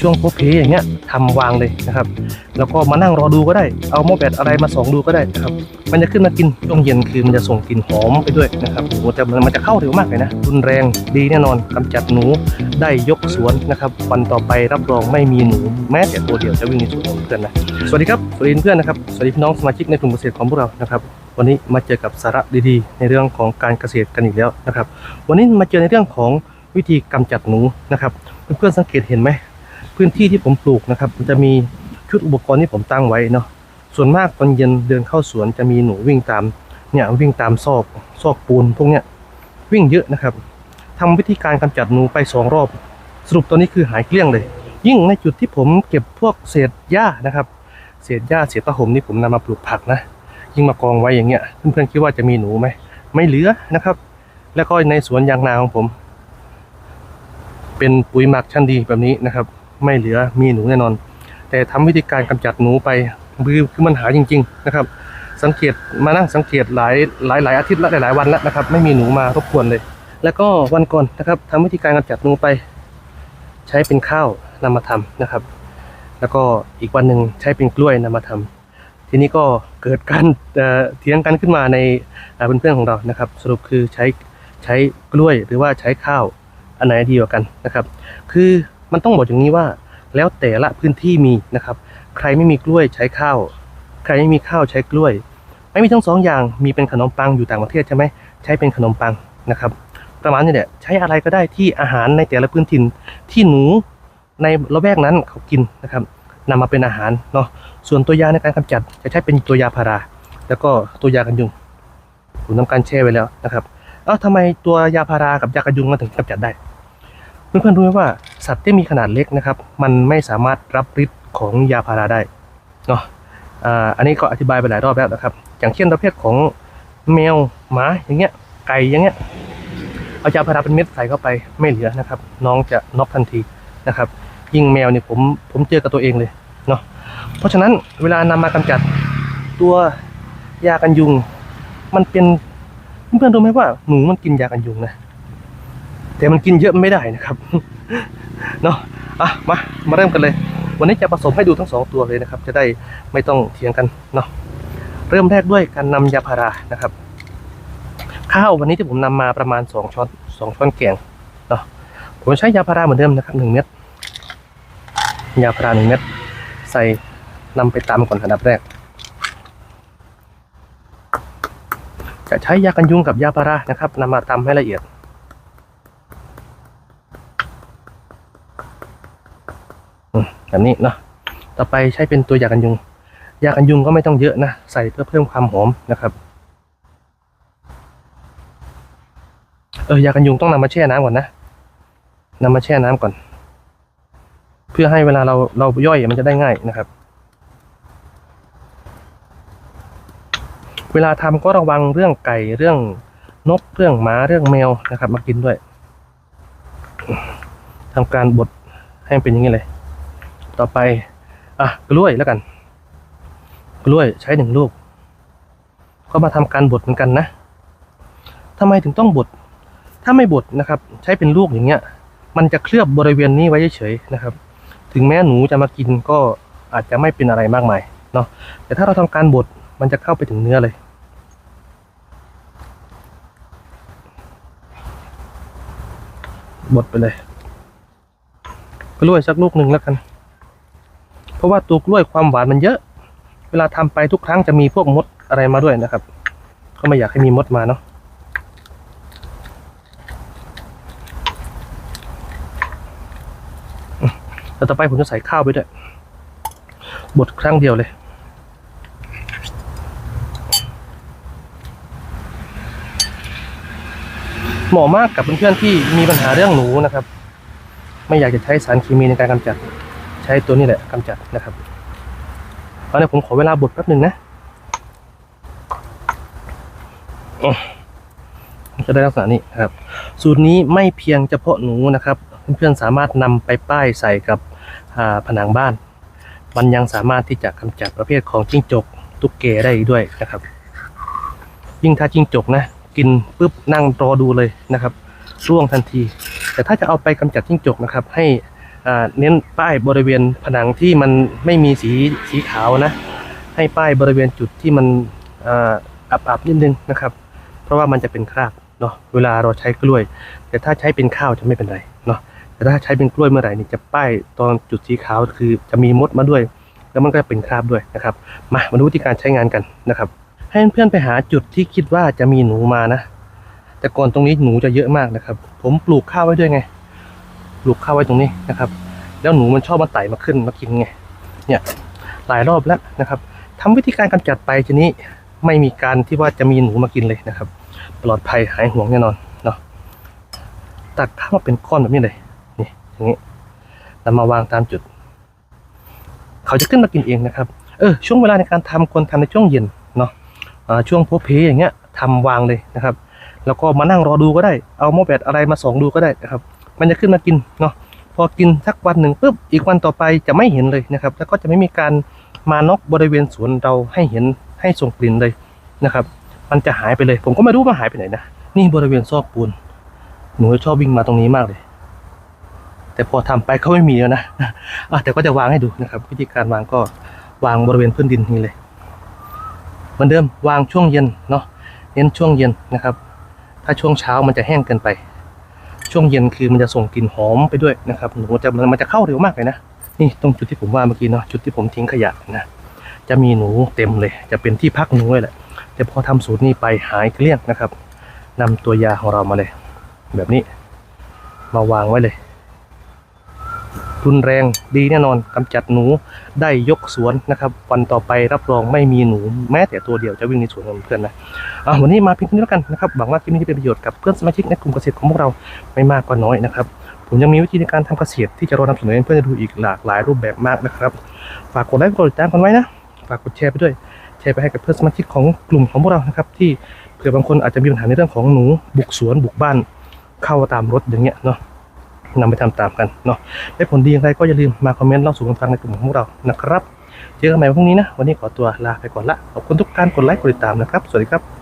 ช่วงโพเพอย่างเงี้ยทำวางเลยนะครับ แล้วก็มานั่งรอดูก็ได้ เอาหม้อแบตอะไรมาส่องดูก็ได้นะครับ มันจะขึ้นมากินช่วงเย็นคือมันจะส่งกลิ่นหอมไปด้วยนะครับโอ้แต่มันจะเข้าเร็วมากเลยนะรุนแรงดีแน่นอนกำจัดหนูได้ยกสวนนะครับ วันต่อไปรับรองไม่มีหนูแม้แต่ตัวเดียวจะวิ่งในสวนของเพื่อนนะสวัสดีครับสวัสดีเพื่อนนะครับสวัสดีพี่น้องสมาชิกในกลุ่มเกษตรของพวกเรานะครับวันนี้มาเจอกับสาระดีๆ ในเรื่องของการเกษตรกันอีกแล้วนะครับ วันนี้มาเจอในเรื่องของวิธีกำจัดหนูนะครับเพื่อนๆสังเกตเห็นไหม พื้นที่ที่ผมปลูกนะครับมันจะมีชุดอุปกรณ์ที่ผมตั้งไว้เนาะส่วนมากตอนเย็นเดินเข้าสวนจะมีหนูวิ่งตามเนี่ยวิ่งตามซอกซอกปูนพวกเนี้ยวิ่งเยอะนะครับทำวิธีการกำจัดหนูไปสองรอบ สรุปตอนนี้คือหายเกลี้ยงเลย ยิ่งในจุดที่ผมเก็บพวกเศษหญ้านะครับ เศษหญ้าเศษผ้าห่มนี่ผมนำมาปลูกผักนะ ยิ่งมากองไว้อย่างเงี้ยเพื่อนๆคิดว่าจะมีหนูไหมไม่เหลือนะครับ แล้วก็ในสวนยางนาของผม เป็นปุ๋ยหมักชั้นดีแบบนี้นะครับ ไม่เหลือมีหนูแน่นอน แต่ทำวิธีการกำจัดหนูไปคือคือมันหาจริง ๆ นะครับ สังเกตมานั่งสังเกตหลายหลายหลายอาทิตย์และหลายๆวันแล้วนะครับ ไม่มีหนูมารบกวนเลย แล้วก็วันก่อนนะครับทำวิธีการกำจัดหนูไป ใช้เป็นข้าวนำมาทำนะครับ แล้วก็อีกวันหนึ่งใช้เป็นกล้วยนำมาทำทีนี้ก็เกิดการเถียงกันขึ้นมาในเอ่อเพื่อนๆของเรานะครับ สรุปคือใช้ใช้กล้วยหรือว่าใช้ข้าวอันไหนดีกว่ากันนะครับ คือ มันต้องบอกอย่างนี้ว่า แล้วแต่ละพื้นที่มีนะครับ ใครไม่มีกล้วยใช้ข้าว ใครไม่มีข้าวใช้กล้วย ไม่มีทั้งสองอย่างมีเป็นขนมปังอยู่ต่างประเทศใช่ไหมใช้เป็นขนมปังนะครับ ประมาณนี้แหละใช้อะไรก็ได้ที่อาหารในแต่ละพื้นถิ่นที่หนูในละแวกนั้นเขากินนะครับนำมาเป็นอาหารเนาะส่วนตัวยาในการกำจัดจะใช้เป็นตัวยาพารา แล้วก็ตัวยากันยุงผมทำการแช่ไว้แล้วนะครับเอ้าทำไมตัวยาพารากับยากันยุงมันถึงกำจัดได้ เพื่อนๆรู้ไหมว่าสัตว์ที่มีขนาดเล็กนะครับ มันไม่สามารถรับฤทธิ์ของยาพาราได้เนาะอ่าอันนี้ก็อธิบายไปหลายรอบแล้วนะครับ อย่างเช่นประเภทของแมวหมาอย่างเงี้ยไก่อย่างเงี้ยเอายาพาราเป็นเม็ดใส่เข้าไปไม่เหลือนะครับ น้องจะน็อกทันทีนะครับ ยิ่งแมวเนี่ยผมผมเจอกับตัวเองเลยเนาะเพราะฉะนั้นเวลานำมากำจัดตัวยากันยุง มันเป็นเพื่อนๆรู้ไหมว่าหนูมันกินยากันยุงนะ แต่มันกินเยอะไม่ได้นะครับเนาะอะมามาเริ่มกันเลย วันนี้จะผสมให้ดูทั้งสองตัวเลยนะครับ จะได้ไม่ต้องเถียงกันเนาะเริ่มแรกด้วยการนำยาพารานะครับ ข้าววันนี้ที่ผมนำมาประมาณสองช้อนสองช้อนแกงเนาะผมใช้ยาพาราเหมือนเดิมนะครับหนึ่งเม็ดยาพาราหนึ่งเม็ดใส่นำไปตำก่อนอันดับแรก จะใช้ยากันยุงกับยาพารานะครับนำมาตำให้ละเอียด แบบนี้เนาะต่อไปใช้เป็นตัวยากันยุงยากันยุงก็ไม่ต้องเยอะนะใส่เพื่อเพิ่มความหอมนะครับเออยากันยุงต้องนำมาแช่น้ำก่อนนะนำมาแช่น้ำก่อน เพื่อให้เวลาเราเราย่อยมันจะได้ง่ายนะครับ เวลาทำก็ระวังเรื่องไก่เรื่องนกเรื่องหมาเรื่องแมวนะครับ มากินด้วยทำการบดให้เป็นอย่างนี้เลย ต่อไป อะกล้วยแล้วกัน กล้วยใช้หนึ่งลูก ก็มาทำการบดเหมือนกันนะทำไมถึงต้องบด ถ้าไม่บดนะครับ ใช้เป็นลูกอย่างเงี้ย มันจะเคลือบบริเวณนี้ไว้เฉยๆนะครับ ถึงแม้หนูจะมากินก็อาจจะไม่เป็นอะไรมากมายเนาะ แต่ถ้าเราทำการบดมันจะเข้าไปถึงเนื้อเลยบดไปเลยกล้วยสักลูกหนึ่งแล้วกัน เพราะว่าตัวกล้วยความหวานมันเยอะ เวลาทำไปทุกครั้งจะมีพวกมดอะไรมาด้วยนะครับ ก็ไม่อยากให้มีมดมาเนาะแล้วต่อไปผมจะใส่ข้าวไปด้วยบดครั้งเดียวเลย เหมาะมากกับเพื่อนๆที่มีปัญหาเรื่องหนูนะครับ ไม่อยากจะใช้สารเคมีในการกำจัด ใช้ตัวนี้แหละกำจัดนะครับเอาเนี่ยผมขอเวลาบดแป๊บหนึ่งนะจะได้ลักษณะนี้ครับ สูตรนี้ไม่เพียงเฉพาะหนูนะครับ เพื่อนๆสามารถนำไปป้ายใส่กับผนังบ้าน มันยังสามารถที่จะกำจัดประเภทของจิ้งจกตุ๊กแกได้ด้วยนะครับ ยิ่งถ้าจิ้งจกนะ กินปุ๊บนั่งรอดูเลยนะครับร่วงทันที แต่ถ้าจะเอาไปกำจัดจิ้งจกนะครับ ให้ เน้นป้ายบริเวณผนังที่มันไม่มีสีสีขาวนะ ให้ป้ายบริเวณจุดที่มันอ่าอับๆนิดนึงนะครับ เพราะว่ามันจะเป็นคราบเนาะเวลาเราใช้กล้วย แต่ถ้าใช้เป็นข้าวจะไม่เป็นไรเนาะแต่ถ้าใช้เป็นกล้วยเมื่อไหร่นี่จะป้ายตอนจุดสีขาวคือจะมีมดมาด้วย แล้วมันก็จะเป็นคราบด้วยนะครับ มามาดูวิธีการใช้งานกันนะครับ ให้เพื่อนไปหาจุดที่คิดว่าจะมีหนูมานะ แต่ก่อนตรงนี้หนูจะเยอะมากนะครับ ผมปลูกข้าวไว้ด้วยไง ลูกข้าวไว้ตรงนี้นะครับ แล้วหนูมันชอบมาไต่มาขึ้นมากินไงเนี่ยหลายรอบแล้วนะครับทำวิธีการกำจัดไปทีนี้ไม่มีการที่ว่าจะมีหนูมากินเลยนะครับ ปลอดภัยหายห่วงแน่นอนเนาะตักข้าวมาเป็นก้อนแบบนี้เลยนี่อย่างนี้แล้วมาวางตามจุด เขาจะขึ้นมากินเองนะครับเออช่วงเวลาในการทำควรทำในช่วงเย็นเนาะอ่าช่วงโพเพอย่างเงี้ยทำวางเลยนะครับ แล้วก็มานั่งรอดูก็ได้ เอาหม้อแบตอะไรมาส่องดูก็ได้นะครับ มันจะขึ้นมากินเนาะพอกินสักวันหนึ่งปุ๊บอีกวันต่อไปจะไม่เห็นเลยนะครับ แล้วก็จะไม่มีการมานกบริเวณสวนเราให้เห็นให้ส่งกลิ่นเลยนะครับ มันจะหายไปเลย ผมก็ไม่รู้ว่าหายไปไหนนะนี่บริเวณซอกปูน หนูชอบวิ่งมาตรงนี้มากเลย แต่พอทำไปเขาไม่มีแล้วนะอะแต่ก็จะวางให้ดูนะครับ วิธีการวางก็วางบริเวณพื้นดินนี่เลยเหมือนเดิมวางช่วงเย็นเนาะเน้นช่วงเย็นนะครับ ถ้าช่วงเช้ามันจะแห้งเกินไป ช่วงเย็นคือมันจะส่งกลิ่นหอมไปด้วยนะครับหนูจะมันจะเข้าเร็วมากเลยนะนี่ตรงจุดที่ผมว่าเมื่อกี้เนาะจุดที่ผมทิ้งขยะนะจะมีหนูเต็มเลย จะเป็นที่พักหนูเลยแหละ แต่พอทำสูตรนี้ไปหายเกลี้ยงนะครับนำตัวยาของเรามาเลย แบบนี้มาวางไว้เลย รุนแรงดีแน่นอนกำจัดหนูได้ยกสวนนะครับ วันต่อไปรับรองไม่มีหนูแม้แต่ตัวเดียวจะวิ่งในสวนของเพื่อนนะวันนี้มาเพียงเท่านี้แล้วกันนะครับหวังว่าคลิปนี้จะเป็นประโยชน์กับเพื่อนสมาชิกในกลุ่มเกษตรของพวกเราไม่มากก็น้อยนะครับผมยังมีวิธีในการทำเกษตรที่จะรอนำเสนอให้เพื่อนดูอีกหลากหลายรูปแบบมากนะครับ ฝากกดไลค์กดติดตามกันไว้นะฝากกดแชร์ไปด้วยแชร์ไปให้กับเพื่อนสมาชิกของกลุ่มของพวกเรานะครับที่เผื่อบางคนอาจจะมีปัญหาในเรื่องของหนูบุกสวนบุกบ้านเข้าตามรถอย่างเงี้ยเนาะ นำไปทำตามกันเนาะได้ผลดีอย่างไรก็อย่าลืมมาคอมเมนต์เล่าสู่กันฟังในกลุ่มของเรานะครับ เจอกันใหม่พรุ่งนี้นะ วันนี้ขอตัวลาไปก่อนละ ขอบคุณทุกการกดไลค์กดติดตามนะครับ สวัสดีครับ